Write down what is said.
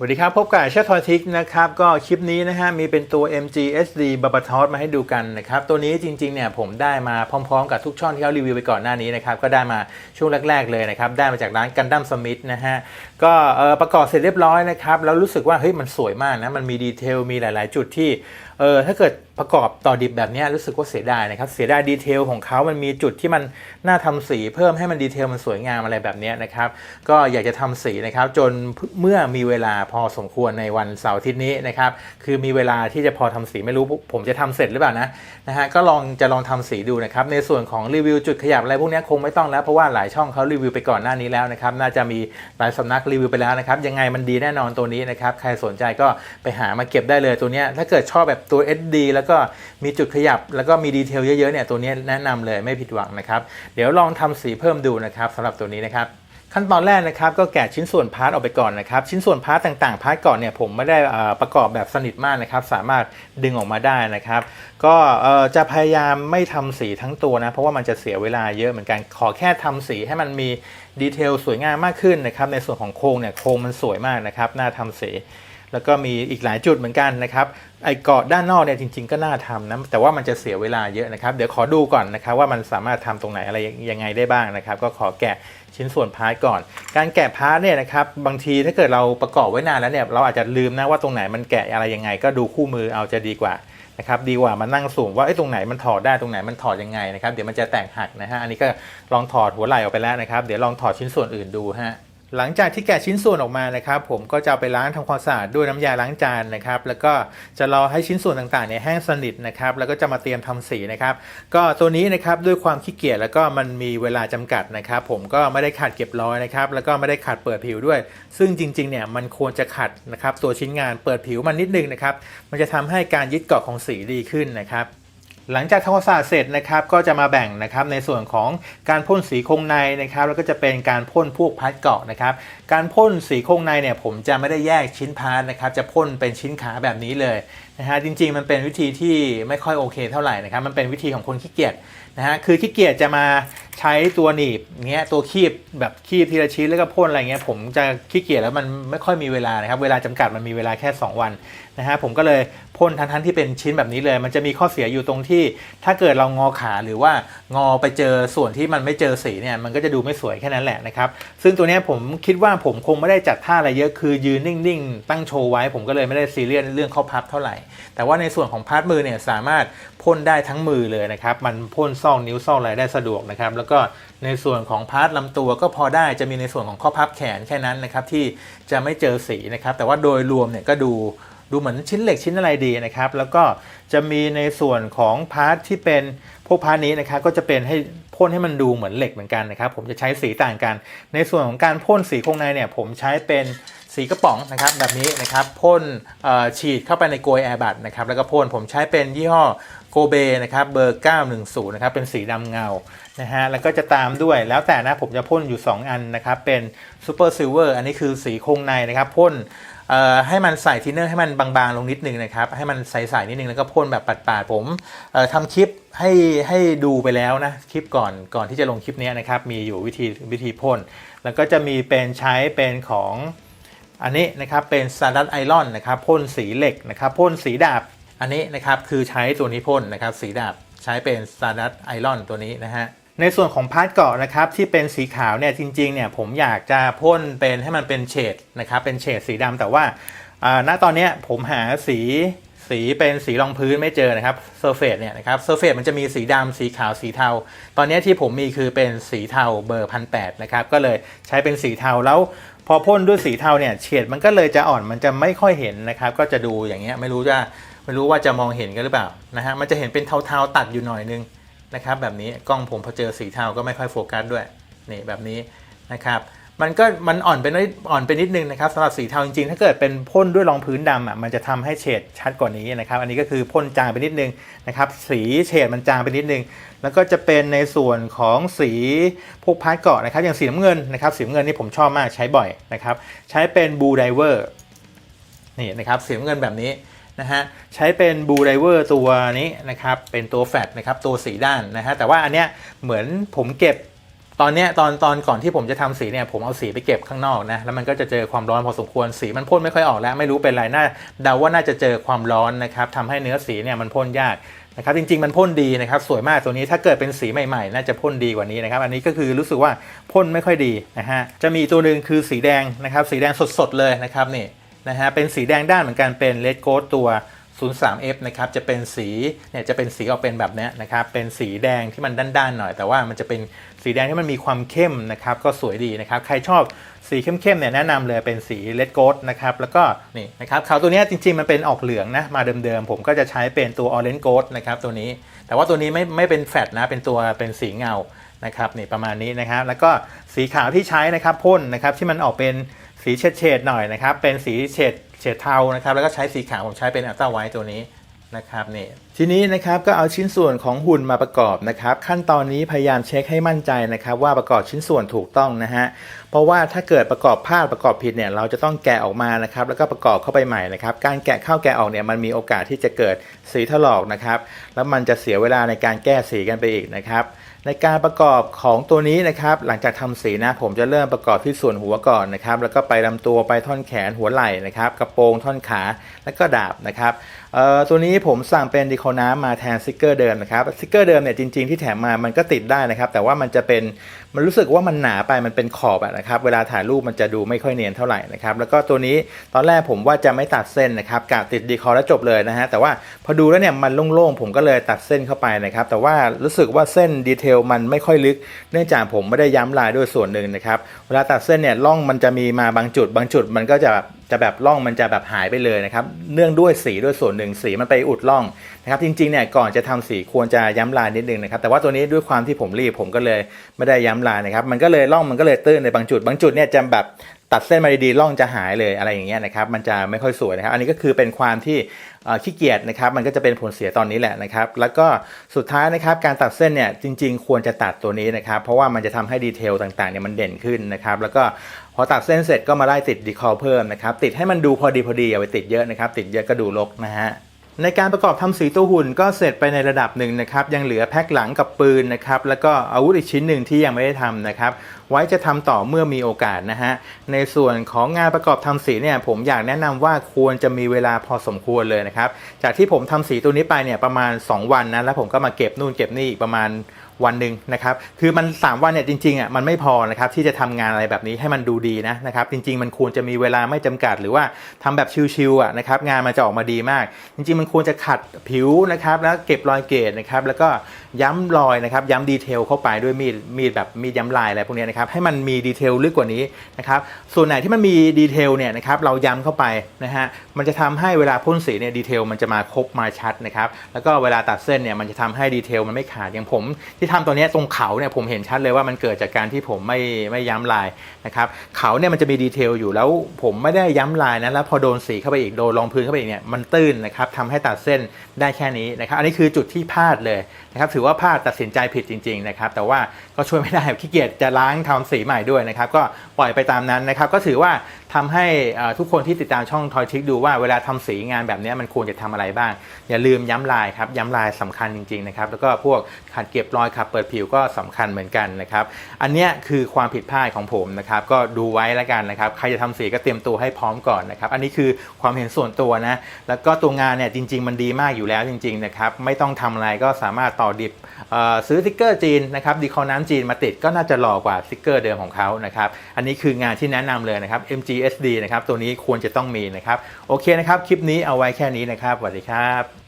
สวัสดีครับ พบกับเชฟทอทิกนะครับ ก็คลิปนี้นะฮะ มีเป็นตัว MGSD b a b a t o s มาให้ดูกันนะครับ ตัวนี้จริงๆเนี่ยผมได้มาพร้อมๆ กับทุกช่องที่เขารีวิวไปก่อนหน้านี้นะครับ ก็ได้มาช่วงแรกๆเลยนะครับ ได้มาจากร้านกันดั้มสมิธนะฮะ ก็ประกอบเสร็จเรียบร้อยนะครับ แล้วรู้สึกว่า เฮ้ย มันสวยมากนะ มันมีดีเทลมีหลายๆ จุดที่เออถ้าเกิด ประกอบต่อดิบแบบนี้รู้สึกว่าเสียดายนะครับ เสียดายดีเทลของเขามันมีจุดที่มันน่าทำสีเพิ่มให้มันดีเทลมันสวยงามอะไรแบบนี้นะครับ ก็อยากจะทำสีนะครับ จนเมื่อมีเวลาพอสมควรในวันเสาร์อาทิตย์นี้นะครับ คือมีเวลาที่จะพอทำสีไม่รู้ผมจะทำเสร็จหรือเปล่านะนะฮะก็ลองจะลองทำสีดูนะครับ ในส่วนของรีวิวจุดขยับอะไรพวกนี้คงไม่ต้องแล้วเพราะว่าหลายช่องเขารีวิวไปก่อนหน้านี้แล้วนะครับ น่าจะมีหลายสำนักรีวิวไปแล้วนะครับ ยังไงมันดีแน่นอนตัวนี้นะครับ ใครสนใจก็ไปหามาเก็บได้เลยตัวนี้ถ้าเกิดชอบแบบตัว SD แล้วก็มีจุดขยับ แล้วก็มีดีเทลเยอะๆเนี่ยตัวนี้แนะนำเลยไม่ผิดหวังนะครับ เดี๋ยวลองทำสีเพิ่มดูนะครับสำหรับตัวนี้นะครับขั้นตอนแรกนะครับก็แกะชิ้นส่วนพาร์ทออกไปก่อนนะครับชิ้นส่วนพาร์ทต่างๆพาร์ทก่อนเนี่ยผมไม่ได้อ่อประกอบแบบสนิทมากนะครับ สามารถดึงออกมาได้นะครับ ก็จะพยายามไม่ทำสีทั้งตัวนะ เพราะว่ามันจะเสียเวลาเยอะเหมือนกันขอแค่ทำสีให้มันมีดีเทลสวยงามมากขึ้นนะครับ ในส่วนของโครงเนี่ยโครงมันสวยมากนะครับน่าทำสี แล้วก็มีอีกหลายจุดเหมือนกันนะครับไอ้เกาะด้านนอกเนี่ยจริง ๆ ก็น่าทำนะแต่ว่ามันจะเสียเวลาเยอะนะครับ เดี๋ยวขอดูก่อนนะครับว่ามันสามารถทำตรงไหนอะไรยังไงได้บ้างนะครับ ก็ขอแกะชิ้นส่วนพาร์ทก่อน การแกะพาร์ทเนี่ยนะครับบางทีถ้าเกิดเราประกอบไว้นานแล้วเนี่ยเราอาจจะลืมนะว่าตรงไหนมันแกะอะไรยังไง ก็ดูคู่มือเอาจะดีกว่านะครับดีกว่ามานั่งสูงว่าไอ้ตรงไหนมันถอดได้ตรงไหนมันถอดยังไงนะครับเดี๋ยวมันจะแตกหักนะฮะอันนี้ก็ลองถอดหัวไหล่ออกไปแล้วนะครับ เดี๋ยวลองถอดชิ้นส่วนอื่นดูฮะ หลังจากที่แกะชิ้นส่วนออกมานะครับผมก็จะเอาไปล้างทำความสะอาดด้วยน้ำยาล้างจานนะครับแล้วก็จะรอให้ชิ้นส่วนต่างๆเนี่ยแห้งสนิทนะครับแล้วก็จะมาเตรียมทำสีนะครับ ก็ตัวนี้นะครับด้วยความขี้เกียจแล้วก็มันมีเวลาจำกัดนะครับ ผมก็ไม่ได้ขัดเก็บร้อยนะครับแล้วก็ไม่ได้ขัดเปิดผิวด้วย ซึ่งจริงๆเนี่ยมันควรจะขัดนะครับตัวชิ้นงานเปิดผิวมันนิดนึงนะครับมันจะทำให้การยึดเกาะของสีดีขึ้นนะครับ หลังจากทำความสะอาดเสร็จนะครับก็จะมาแบ่งนะครับในส่วนของการพ่นสีคงในนะครับแล้วก็จะเป็นการพ่นพวกพาร์ทเกาะนะครับการพ่นสีคงในเนี่ยผมจะไม่ได้แยกชิ้นพาร์ทนะครับจะพ่นเป็นชิ้นขาแบบนี้เลยนะฮะจริงๆ มันเป็นวิธีที่ไม่ค่อยโอเคเท่าไหร่นะครับมันเป็นวิธีของคนขี้เกียจ นะฮะคือขี้เกียจจะมาใช้ตัวหนีบเงี้ยตัวคีบแบบคีบทีละชิ้นแล้วก็พ่นอะไรเงี้ยผมจะขี้เกียจแล้วมันไม่ค่อยมีเวลานะครับเวลาจำกัดมันมีเวลาแค่ 2 วันนะฮะผมก็เลยพ่นทั้งๆที่เป็นชิ้นแบบนี้เลย มันจะมีข้อเสียอยู่ตรงที่ ถ้าเกิดเรางอขาหรือว่างอไปเจอส่วนที่มันไม่เจอสีเนี่ยมันก็จะดูไม่สวยแค่นั้นแหละนะครับซึ่งตัวเนี้ยผมคิดว่าผมคงไม่ได้จัดท่าอะไรเยอะคือยืนนิ่งๆ ตั้งโชว์ไว้ผมก็เลยไม่ได้ซีเรียสเรื่องข้อพับเท่าไหร่ แต่ว่าในส่วนของพาร์ทมือเนี่ยสามารถพ่นได้ทั้งมือเลยนะครับมันพ่นซองนิ้วซ่องอะไรได้สะดวกนะครับ แล้วก็ในส่วนของพาร์ทลำตัวก็พอได้จะมีในส่วนของข้อพับแขนแค่นั้นนะครับที่จะไม่เจอสีนะครับ แต่ว่าโดยรวมเนี่ยก็ดูดูเหมือนชิ้นเหล็กชิ้นอะไรดีนะครับ แล้วก็จะมีในส่วนของพาร์ทที่เป็นพวกพาร์ทนี้นะครับก็จะเป็นให้พ่นให้มันดูเหมือนเหล็กเหมือนกันนะครับ ผมจะใช้สีต่างกัน ในส่วนของการพ่นสีโครงในเนี่ยผมใช้เป็นสีกระป๋องนะครับแบบนี้นะครับพ่นฉีดเข้าไปในโกยแอร์บัตนะครับแล้วก็พ่นผมใช้เป็นยี่ห้อ โกเบนะครับเบอร์ 910 นะครับ เป็นสีดำเงานะฮะแล้วก็จะตามด้วยแล้วแต่นะผมจะพ่นอยู่ 2 อันนะครับ เป็นซูเปอร์ซิลเวอร์อันนี้คือสีโครงในนะครับพ่นเอ่อให้มันใส่ทินเนอร์ให้มันบางๆลงนิดนึงนะครับ ให้มันใสๆนิดนึงแล้วก็พ่นแบบปาดๆผมเอ่อทำคลิปให้ให้ดูไปแล้วนะคลิปก่อนก่อนที่จะลงคลิปนี้นะครับ มีอยู่วิธีวิธีพ่นแล้วก็จะมีเป็นใช้เป็นของอันนี้นะครับเป็นซาดัตไอรอนนะครับพ่นสีเหล็กนะครับพ่นสีดาบ อันนี้นะครับคือใช้ตัวนี้พ่นนะครับสีดาบใช้เป็นซาดัตไอรอนตัวนี้นะฮะในส่วนของพาร์ทเกาะนะครับที่เป็นสีขาวเนี่ยจริงๆเนี่ยผมอยากจะพ่นเป็นให้มันเป็นเฉดนะครับเป็นเฉดสีดำแต่ว่าอ่าณตอนเนี้ยผมหาสีสีเป็นสีรองพื้นไม่เจอนะครับเซอร์เฟสเนี่ยนะครับเซอร์เฟสมันจะมีสีดำสีขาวสีเทา ตอนนี้ที่ผมมีคือเป็นสีเทาเบอร์พันแนะครับก็เลยใช้เป็นสีเทาแล้วพอพ่นด้วยสีเทาเนี่ยเฉดมันก็เลยจะอ่อนมันจะไม่ค่อยเห็นนะครับ ก็จะดูอย่างเงี้ยไม่รู้จะ ไม่รู้ว่าจะมองเห็นกันหรือเปล่านะฮะมันจะเห็นเป็นเทาๆตัดอยู่หน่อยนึงนะครับแบบนี้กล้องผมพอเจอสีเทาก็ไม่ค่อยโฟกัสด้วยนี่แบบนี้นะครับมันก็มันอ่อนไปนิดอ่อนไปนิดนึงนะครับสำหรับสีเทาจริงๆ ถ้าเกิดเป็นพ่นด้วยรองพื้นดำอะมันจะทำให้เฉดชัดกว่านี้นะครับอันนี้ก็คือพ่นจางไปนิดนึงนะครับสีเฉดมันจางไปนิดนึง แล้วก็จะเป็นในส่วนของสีพวกพาร์ทเกาะนะครับอย่างสีน้ำเงินนะครับสีน้ำเงินนี่ผมชอบมากใช้บ่อยนะครับใช้เป็นบูไดเวอร์นี่นะครับสีน้ำเงินแบบนี้ นะฮะใช้เป็นบูไดเวอร์ตัวนี้นะครับเป็นตัวแฟลตนะครับตัวสีด้านนะฮะแต่ว่าอันเนี้ยเหมือนผมเก็บตอนเนี้ยตอนตอนก่อนที่ผมจะทำสีเนี่ยผมเอาสีไปเก็บข้างนอกนะแล้วมันก็จะเจอความร้อนพอสมควรสีมันพ่นไม่ค่อยออกแล้วไม่รู้เป็นไรน่าเดาว่าน่าจะเจอความร้อนนะครับทำให้เนื้อสีเนี่ยมันพ่นยากนะครับจริงๆมันพ่นดีนะครับสวยมากตัวนี้ถ้าเกิดเป็นสีใหม่ๆ น่าจะพ่นดีกว่านี้นะครับอันนี้ก็คือรู้สึกว่าพ่นไม่ค่อยดีนะฮะจะมีตัวหนึ่งคือสีแดงนะครับสีแดงสดๆเลยนะครับนี่ นะฮะเป็นสีแดงด้านเหมือนกันเป็นเลดโก t ตัว 03F นะครับจะเป็นสีเนี่ยจะเป็นสีออกเป็นแบบนี้นะครับเป็นสีแดงที่มันด้านๆหน่อย แต่ว่ามันจะเป็นสีแดงที่มันมีความเข้มนะครับก็สวยดีนะครับใครชอบสีเข้มๆเนี่ยแนะนำเลยเป็นสีเลดโก t นะครับแล้วก็นี่นะครับขาวตัวนี้จริงๆมันเป็นออกเหลืองนะมาเดิมๆผมก็จะใช้เป็นตัว Orange Gold นะครับตัวนี้ แต่ว่าตัวนี้ไม่ไม่เป็นแฟตนะเป็นตัวเป็นสีเงานะครับนี่ประมาณนี้นะครับแล้วก็สีขาวที่ใช้นะครับพ่นนะครับที่มันออกเป็น สีเฉดๆหน่อยนะครับ เป็นสีเฉดเฉดเทานะครับ แล้วก็ใช้สีขาวผมใช้เป็นอัลตร้าไวท์ตัวนี้นะครับนี่ ทีนี้นะครับก็เอาชิ้นส่วนของหุ่นมาประกอบนะครับ ขั้นตอนนี้พยายามเช็คให้มั่นใจนะครับ ว่าประกอบชิ้นส่วนถูกต้องนะฮะเพราะว่าถ้าเกิดประกอบพลาดประกอบผิดเนี่ยเราจะต้องแกะออกมานะครับ แล้วก็ประกอบเข้าไปใหม่นะครับ การแกะเข้าแกะออกเนี่ยมันมีโอกาสที่จะเกิดสีถลอกนะครับ แล้วมันจะเสียเวลาในการแก้สีกันไปอีกนะครับ ในการประกอบของตัวนี้นะครับ หลังจากทำสีนะผมจะเริ่มประกอบที่ส่วนหัวก่อนนะครับ แล้วก็ไปลำตัวไปท่อนแขนหัวไหล่นะครับ กระโปรงท่อนขา แล้วก็ดาบนะครับเอ่อตัวนี้ผมสั่งเป็นดีคอน้ำมาแทนสติกเกอร์เดิมนะครับสติกเกอร์เดิมเนี่ยจริงๆที่แถมมามันก็ติดได้นะครับ แต่ว่ามันจะเป็นมันรู้สึกว่ามันหนาไปมันเป็นขอบอะนะครับ เวลาถ่ายรูปมันจะดูไม่ค่อยเนียนเท่าไหร่นะครับ แล้วก็ตัวนี้ตอนแรกผมว่าจะไม่ตัดเส้นนะครับกะติดดีคอแล้วจบเลยนะฮะ แต่ว่าพอดูแล้วเนี่ยมันโล่งๆ ผมก็เลยตัดเส้นเข้าไปนะครับ แต่ว่ารู้สึกว่าเส้นดีเทลมันไม่ค่อยลึก เนื่องจากผมไม่ได้ย้ำลายด้วยส่วนหนึ่งนะครับ เวลาตัดเส้นเนี่ยร่องมันจะมีมาบางจุด บางจุดมันก็จะแบบจะแบบร่องมันจะแบบหายไปเลยนะครับ เนื่องด้วยสีด้วยส่วนหนึ่งสีมันไปอุดร่องนะครับ จริงๆเนี่ยก่อนจะทำสีควรจะย้ำลายนิดนึงนะครับ แต่ว่าตัวนี้ด้วยความที่ผมรีบผมก็เลยไม่ได้ย้ำลายนะครับมันก็เลยร่องมันก็เลยตื้นในบางจุด บางจุดเนี่ยจะแบบตัดเส้นมาดีๆร่องจะหายเลยอะไรอย่างเงี้ยนะครับมันจะไม่ค่อยสวยนะครับ อันนี้ก็คือเป็นความที่ขี้เกียจนะครับ มันก็จะเป็นผลเสียตอนนี้แหละนะครับ แล้วก็สุดท้ายนะครับการตัดเส้นเนี่ยจริง ๆ ควรจะตัดตัวนี้นะครับ เพราะว่ามันจะทำให้ดีเทลต่างๆเนี่ยมันเด่นขึ้นนะครับ แล้วก็พอตัดเส้นเสร็จก็มาไล่ติดดีคอเพิ่มนะครับติดให้มันดูพอดีพอดีอย่าไปติดเยอะนะครับ ติดเยอะก็ดูรกนะฮะ ในการประกอบทำสีตัวหุ่นก็เสร็จไปในระดับหนึ่งนะครับ ยังเหลือแพ็คหลังกับปืนนะครับ แล้วก็อาวุธอีกชิ้นหนึ่งที่ยังไม่ได้ทำนะครับ ไว้จะทำต่อเมื่อมีโอกาสนะฮะ ในส่วนของงานประกอบทำสีเนี่ย ผมอยากแนะนำว่าควรจะมีเวลาพอสมควรเลยนะครับ จากที่ผมทำสีตัวนี้ไปเนี่ยประมาณ 2 วันนะ แล้วผมก็มาเก็บนู่นเก็บนี่อีกประมาณ วันหนึ่งนะครับ คือมัน 3 วันเนี่ยจริงๆอะมันไม่พอนะครับที่จะทำงานอะไรแบบนี้ให้มันดูดีนะนะครับ จริง ๆ มันควรจะมีเวลาไม่จำกัด หรือว่าทำแบบชิวๆอะนะครับงานมันจะออกมาดีมาก จริง ๆ มันควรจะขัดผิวนะครับแล้วเก็บรอยเกรดนะครับแล้วก็ย้ำรอยนะครับย้ำดีเทลเข้าไปด้วยมีดมีดแบบมีดย้ำลายอะไรพวกนี้นะครับให้มันมีดีเทลลึกกว่านี้นะครับส่วนไหนที่มันมีดีเทลเนี่ยนะครับเราย้ำเข้าไปนะฮะมันจะทำให้เวลาพ่นสีเนี่ยดีเทลมันจะมาครบมาชัดนะครับแล้วก็เวลาตัดเส้นเนี่ยมันจะทำให้ดีเทลมันไม่ขาดอย่างผมที่ทำตัวเนี้ตรงเขาเนี่ยผมเห็นชัดเลยว่ามันเกิดจากการที่ผมไม่ไม่ย้ำลายนะครับเขาเนี่ยมันจะมีดีเทลอยู่แล้วผมไม่ได้ย้ำลายนะแล้วพอโดนสีเข้าไปอีกโดนรองพื้นเข้าไปอีกเนี่ยมันตื้นนะครับทำให้ตัดเส้นได้แค่นี้นะครับอันนี้คือจุดที่พลาดเลยนะครับถือว่าพลาดตัดสินใจผิดจริงๆนะครับแต่ว่าก็ช่วยไม่ได้ขี้เกียจจะล้างทำสีใหม่ด้วยนะครับก็ปล่อยไปตามนั้นนะครับก็ถือว่าทำให้ทุกคนที่ติดตามช่องทอยทิกดูว่าเวลาทำสีงานแบบนี้มันควรจะทำอะไรบ้าง อย่าลืมย้ำลายครับย้ำลายสำคัญจริงๆนะครับแล้วก็พวกขัดเก็บรอยขับเปิดผิวก็สำคัญเหมือนกันนะครับอันนี้คือความผิดพลาดของผมนะครับก็ดูไว้แล้วกันนะครับใครจะทำสีก็เตรียมตัวให้พร้อมก่อนนะครับอันนี้คือความเห็นส่วนตัวนะแล้วก็ตัวงานเนี่ยจริง ๆ มันดีมากอยู่แล้วจริงๆนะครับไม่ต้องทำอะไรก็สามารถต่อดิบซื้อสติ๊กเกอร์จีนนะครับดีคอน้ำจีนมาติดก็น่าจะหล่อกว่าสติ๊กเกอร์เดิมของเขานะครับอันนี้คืองานที่แนะนำเลยนะครับ SD นะครับ ตัวนี้ควรจะต้องมีนะครับ โอเคนะครับ คลิปนี้เอาไว้แค่นี้นะครับสวัสดีครับ